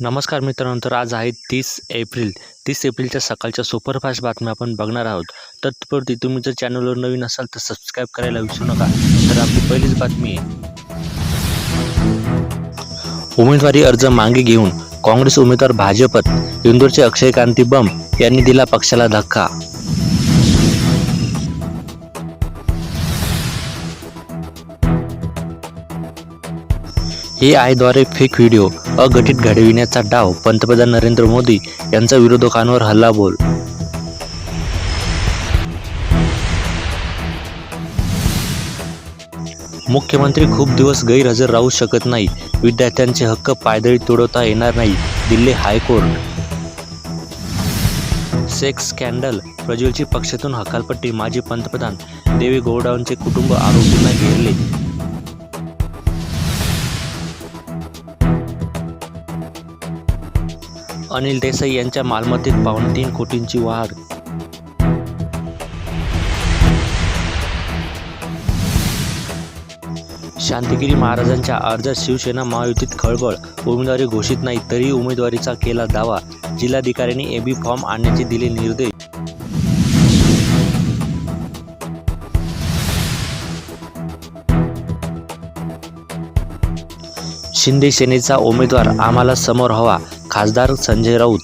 नमस्कार मित्रांनो तर आज आहे तीस एप्रिल. तीस एप्रिलच्या सकाळच्या सुपरफास्ट बातम्या आपण बघणार आहोत. तत्पूर्वी तुम्ही जर चॅनलवर नवीन असाल तर सबस्क्राईब करायला विसरू नका. तर आपली पहिलीच बातमी आहे. उमेदवारी अर्ज मागे घेऊन काँग्रेस उमेदवार भाजपत इंदूरचे अक्षय कांती बम यांनी दिला पक्षाला धक्का ए आयद्वारे फेक व्हिडिओ अघटित घडविण्याचा डाव पंतप्रधान नरेंद्र मोदी यांचा विरोधकांवर हल्लाबोल मुख्यमंत्री खूप दिवस गैरहजर राहू शकत नाही विद्यार्थ्यांचे हक्क पायदळी तोडवता येणार नाही Delhi high court. Sex scandal प्रज्वलची पक्षातून हकालपट्टी माजी पंतप्रधान देवी गौडांचे कुटुंब आरोपींना घेरले. अनिल देसाई यांच्या मालमत्तेत पावणे तीन कोटींची वाढ. शांतिगिरी महाराजांच्या अर्जात शिवसेना महायुतीत खळबळ. उमेदवारी घोषित नाही तरी उमेदवारीचा केला दावा. जिल्हाधिकाऱ्यांनी एबी फॉर्म आणण्याचे दिले निर्देश. शिंदे सेनेचा उमेदवार आम्हाला समोर हवा. खासदार संजय राऊत.